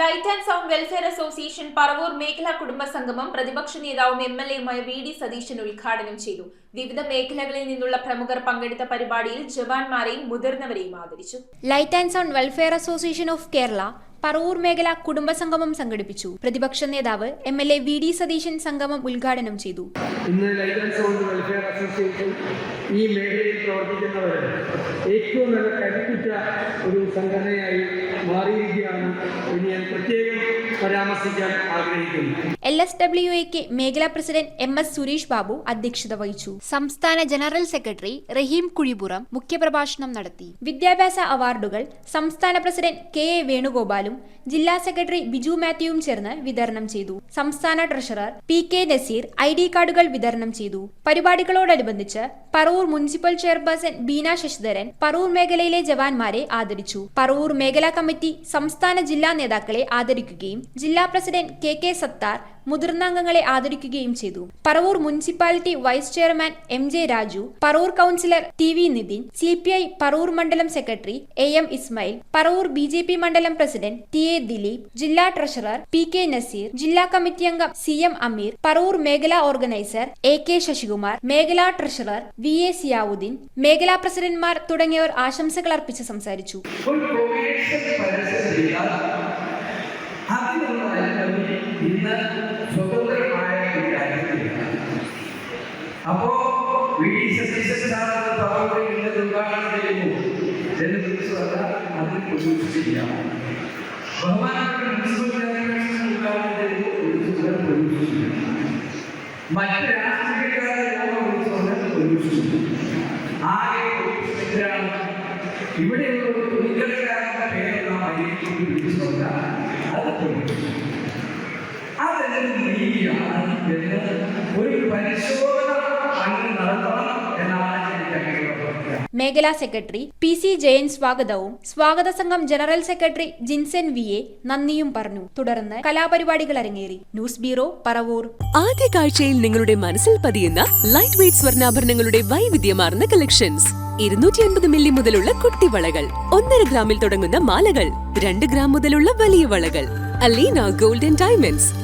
Light and sound welfare association Paravur മേഖലാ കുടുംബ സംഗമം പ്രതിപക്ഷ നേതാവും എം എൽ എയുമായ വി ഡി സതീശൻ ഉദ്ഘാടനം ചെയ്തു. വിവിധ മേഖലകളിൽ നിന്നുള്ള പ്രമുഖർ പങ്കെടുത്ത പരിപാടിയിൽ ജവാന്മാരെയും മുതിർന്നവരെയും ആദരിച്ചു. Light and sound welfare association of Kerala Paravur മേഖല കുടുംബസംഗമം സംഘടിപ്പിച്ചു. പ്രതിപക്ഷ നേതാവ് M L A V D Satheesan സംഗമം ഉദ്ഘാടനം ചെയ്തു. ഇന്ന് light and sound welfare association ഈ മേഖലയിൽ പ്രവർത്തിക്കുന്നവർ ഏറ്റവും നല്ല കരുത്തുറ്റ ഒരു സംഘടനയായി പരാമർശിക്കാൻ ആഗ്രഹിക്കുന്നു. എൽ എസ് ഡബ്ല്യു എക്ക് മേഖലാ president M S Suresh Babu അധ്യക്ഷത വഹിച്ചു. സംസ്ഥാന ജനറൽ സെക്രട്ടറി റഹീം കുഴിപുറം മുഖ്യപ്രഭാഷണം നടത്തി. വിദ്യാഭ്യാസ അവാർഡുകൾ സംസ്ഥാന പ്രസിഡന്റ് കെ എ വേണുഗോപാലും ജില്ലാ സെക്രട്ടറി ബിജു മാത്യുവും ചേർന്ന് വിതരണം ചെയ്തു. സംസ്ഥാന treasurer P K Nazeer I D കാർഡുകൾ വിതരണം ചെയ്തു. പരിപാടികളോടനുബന്ധിച്ച് പറവൂർ മുനിസിപ്പൽ ചെയർപേഴ്സൺ ബീന ശശിധരൻ പറവൂർ മേഖലയിലെ ജവാന്മാരെ ആദരിച്ചു. പറവൂർ മേഖലാ കമ്മിറ്റി സംസ്ഥാന ജില്ലാ നേതാക്കളെ ആദരിക്കുകയും ജില്ലാ പ്രസിഡന്റ് കെ കെ സത്താർ മുതിർന്ന അംഗങ്ങളെ ആദരിക്കുകയും ചെയ്തു. Paravur municipality vice chairman M J Raju Paravur councillor T V Nithin C P I Paravur മണ്ഡലം secretary A M Ismail Paravur B J P മണ്ഡലം പ്രസിഡന്റ് ടി എ ദിലീപ് ജില്ലാ ട്രഷറർ പി കെ നസീർ ജില്ലാ committee അംഗം C M അമീർ പറവൂർ മേഖലാ organiser A K Sasikumar മേഖലാ treasurer V A Ziauddin മേഖലാ പ്രസിഡന്റ്മാർ തുടങ്ങിയവർ ആശംസകൾ അർപ്പിച്ച് സംസാരിച്ചു. അതിനുള്ള ഇന്ന് അപ്പോ വി ഡി സതീശൻ സാറ് പറവൂരിൽ ഇന്നത് ഉദ്ഘാടനം ചെയ്യുന്നു വിളിച്ചു പറഞ്ഞാൽ അതിൽ പ്രതീക്ഷിച്ചില്ല. ബഹുമാനപ്പെട്ട മുനിസിപ്പൽ ചെയർപേഴ്സൺ ഉദ്ഘാടനം ചെയ്യുന്നു വിളിച്ചു പ്രതീക്ഷിച്ചില്ല. മറ്റ് രാഷ്ട്രീയക്കാരെ യോഗം വിളിച്ചു ആകെ ഇവിടെയുള്ള ഒരു തുണികരക്കാരന്റെ പേരുള്ള മൈലേക്ക് വിളിച്ചുകൊണ്ട് അത് പ്രതീക്ഷിച്ചു മേഖലാ സെക്രട്ടറി പി സി ജയൻ സ്വാഗതവും. സ്വാഗത സംഘം general secretary Jinson V A നന്ദിയും പറഞ്ഞു. തുടർന്ന് കലാപരിപാടികൾ അരങ്ങേറി. News bureau Paravur. ആദ്യ കാഴ്ചയിൽ നിങ്ങളുടെ മനസ്സിൽ പതിയുന്ന ലൈറ്റ് വെയ്റ്റ് സ്വർണാഭരണങ്ങളുടെ വൈവിധ്യമാർന്ന കളക്ഷൻസ് ഇരുന്നൂറ്റി അൻപത് മില്ലി മുതലുള്ള കുട്ടിവളകൾ. ഒന്നര ഗ്രാമിൽ തുടങ്ങുന്ന മാലകൾ. രണ്ട് ഗ്രാം മുതലുള്ള വലിയ വളകൾ. Aleena golden diamonds.